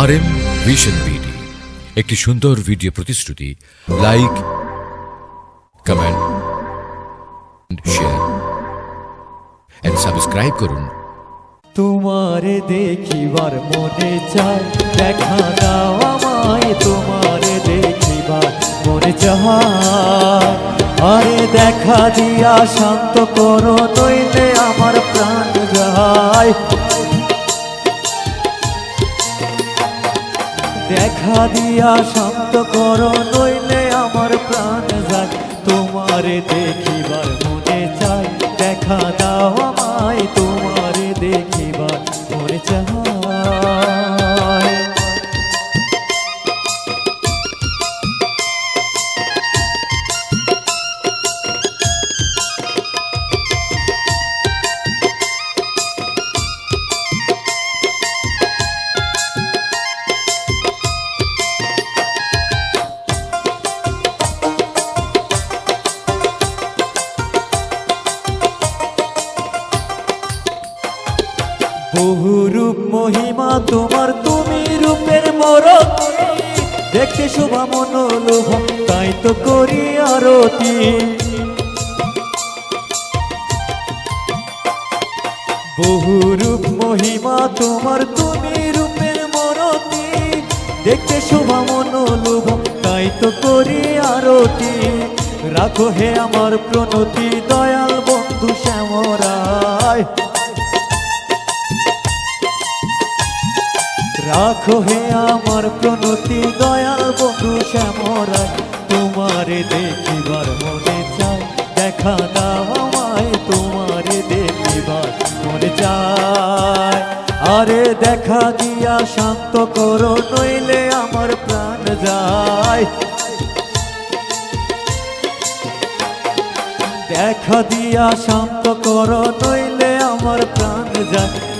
আর M vision BD একটি সুন্দর video প্রতিশ্রুতি। Like comment share and subscribe করুন। তোমারে দেখিবার মনে চায়, দেখা দাও আমায়, তোমারে দেখিবার মনে চায়। আরে দেখা দিয়া শান্ত করো, নইলে আমার প্রাণ যায়। দেখা দিয়া শান্ত করো নইলে আমার প্রাণ যায়। তোমারে দেখিবার মনে বহু রূপ মহিমা তোমার, তুমি রূপের মরত দেখতে শোভা মনোলোভ, তাই তো করি আরতি। বহু রূপ মহিমা তোমার, তুমি রূপের মরতি দেখতে শোভা মনোলোভ, তাই তো করি আরতি। রাখো হে আমার প্রণতি, দয়াল বন্ধু শ্যামরায়। রাখো হে আমার প্রণতি, দয়াল বন্ধু শ্যামরায়। তোমারে দেখিবার মনে চাই, দেখা দাও আমায়, তোমারে দেখিবার মনে চাই। আরে দেখা দিয়া শান্ত করো, নইলে আমার প্রাণ যায়। দেখা দিয়া শান্ত করো, নইলে আমার প্রাণ যায়।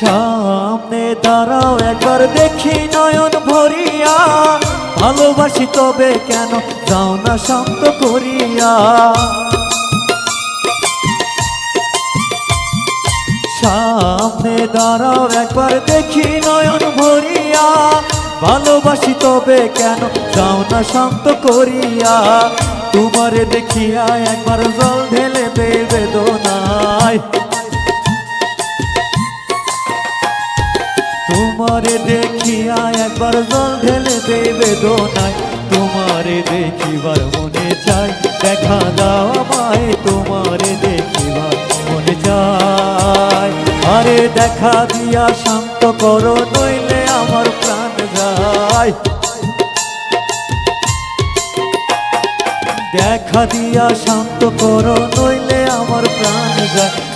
সামনে দাঁড়াও, একবার দেখি নয়ন ভরিয়া। ভালোবাসি তবে কেন যাও না শান্ত করিয়া। সামনে দাঁড়াও, একবার দেখি নয়ন ভরিয়া। ভালোবাসি তবে কেন যাও না শান্ত করিয়া। তোমারে দেখিয়া একবার জল ঢেলে দেবে দোনায় তোমারে দেখিয়া একবার জল ঢেলে দেবে দোনায় তোমারে দেখিবার মনে চাই, দেখা দাও আমায়, তোমারে দেখিবার মনে চাই। আরে দেখা দিয়া শান্ত করো, নইলে আমার প্রাণ যায়। দেখা দিয়া শান্ত করো, নইলে আমার প্রাণ যায়।